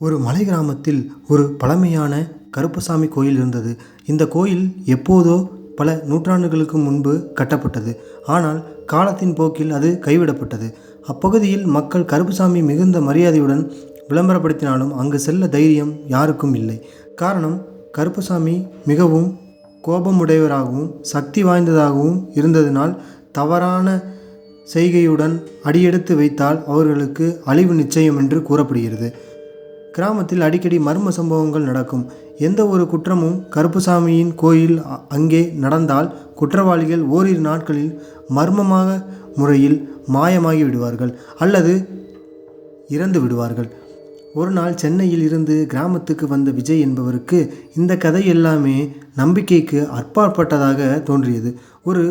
ஒரு மலை கிராமத்தில் ஒரு பழமையான கருப்பசாமி கோயில் இருந்தது. இந்த கோயில் எப்போதோ பல நூற்றாண்டுகளுக்கு முன்பு கட்டப்பட்டது. ஆனால் காலத்தின் போக்கில் அது கைவிடப்பட்டது. அப்பகுதியில் மக்கள் கருப்புசாமி மிகுந்த மரியாதையுடன் விளம்பரப்படுத்தினாலும் அங்கு செல்ல தைரியம் யாருக்கும் இல்லை. காரணம் கருப்புசாமி மிகவும் கோபமுடையவராகவும் சக்தி வாய்ந்ததாகவும் இருந்ததினால் தவறான செய்கையுடன் அடியெடுத்து வைத்தால் அவர்களுக்கு அழிவு நிச்சயம் என்று கூறப்படுகிறது. கிராமத்தில் அடிக்கடி மர்ம சம்பவங்கள் நடக்கும். எந்த ஒரு குற்றமும் கருப்புசாமியின் கோயில் அங்கே நடந்தால் குற்றவாளிகள் ஓரிரு நாட்களில் மர்மமாக முறையில் மாயமாகி விடுவார்கள் அல்லது இறந்து விடுவார்கள். ஒரு நாள் சென்னையில் இருந்து கிராமத்துக்கு வந்த விஜய் என்பவருக்கு இந்த கதை எல்லாமே நம்பிக்கைக்கு அற்பாற்பட்டதாக தோன்றியது. ஒரு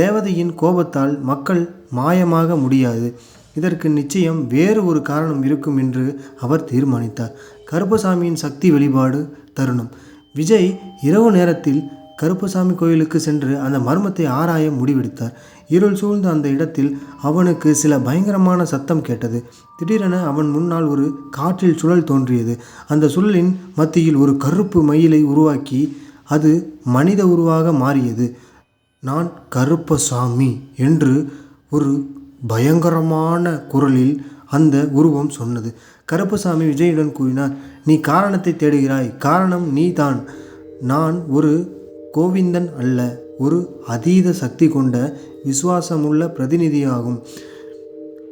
தேவதையின் கோபத்தால் மக்கள் மாயமாக முடியாது. இதற்கு நிச்சயம் வேறு ஒரு காரணம் இருக்கும் என்று அவர் தீர்மானித்தார். கருப்பசாமியின் சக்தி வெளிப்பாடு தருணம். விஜய் இரவு நேரத்தில் கருப்பசாமி கோயிலுக்கு சென்று அந்த மர்மத்தை ஆராய முடிவெடுத்தார். இருள் சூழ்ந்த அந்த இடத்தில் அவனுக்கு சில பயங்கரமான சத்தம் கேட்டது. திடீரென அவன் முன்னால் ஒரு காற்றில் சுழல் தோன்றியது. அந்த சுழலின் மத்தியில் ஒரு கருப்பு மயிலை உருவாக்கி அது மனித உருவாக மாறியது. நான் கருப்பசாமி என்று ஒரு பயங்கரமான குரலில் அந்த உருவம் சொன்னது. கருப்பசாமி விஜயுடன் கூறினார் நீ காரணத்தை தேடுகிறாய். காரணம் நீதான். நான் ஒரு கோவிந்தன் அல்ல. ஒரு அதீத சக்தி கொண்ட விசுவாசமுள்ள பிரதிநிதியாகும்.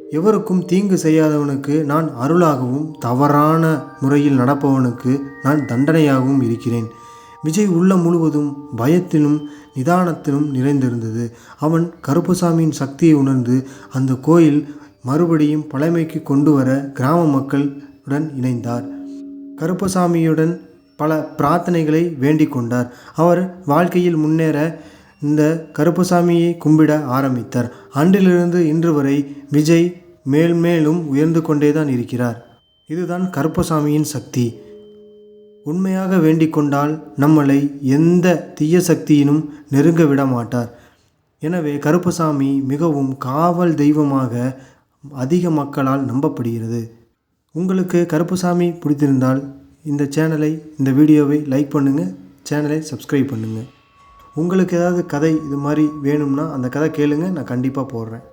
எவருக்கும் தீங்கு செய்யாதவனுக்கு நான் அருளாகவும் தவறான முறையில் நடப்பவனுக்கு நான் தண்டனையாகவும் இருக்கிறேன். விஜய் உள்ளம் முழுவதும் பயத்திலும் நிதானத்திலும் நிறைந்திருந்தது. அவன் கருப்பசாமியின் சக்தியை உணர்ந்து அந்த கோயில் மறுபடியும் பழமைக்கு கொண்டு வர கிராம மக்களுடன் இணைந்தார். கருப்பசாமியுடன் பல பிரார்த்தனைகளை வேண்டிக் கொண்டார். அவர் வாழ்க்கையில் முன்னேற இந்த கருப்பசாமியை கும்பிட ஆரம்பித்தார். அன்றிலிருந்து இன்று வரை விஜய் மேல் மேலும் உயர்ந்து கொண்டேதான் இருக்கிறார். இதுதான் கருப்பசாமியின் சக்தி. உண்மையாக வேண்டிக் கொண்டால் நம்மளை எந்த தீய சக்தியினும் நெருங்க விட மாட்டார் எனவே கருப்பசாமி மிகவும் காவல் தெய்வமாக அதிக மக்களால் நம்பப்படுகிறது. உங்களுக்கு கருப்பசாமி பிடித்திருந்தால் இந்த சேனலை இந்த வீடியோவை லைக் பண்ணுங்கள் சேனலை சப்ஸ்கிரைப் பண்ணுங்கள் உங்களுக்கு ஏதாவது கதை இது மாதிரி வேணும்னா அந்த கதை கேளுங்கள் நான் கண்டிப்பாக போடுறேன்.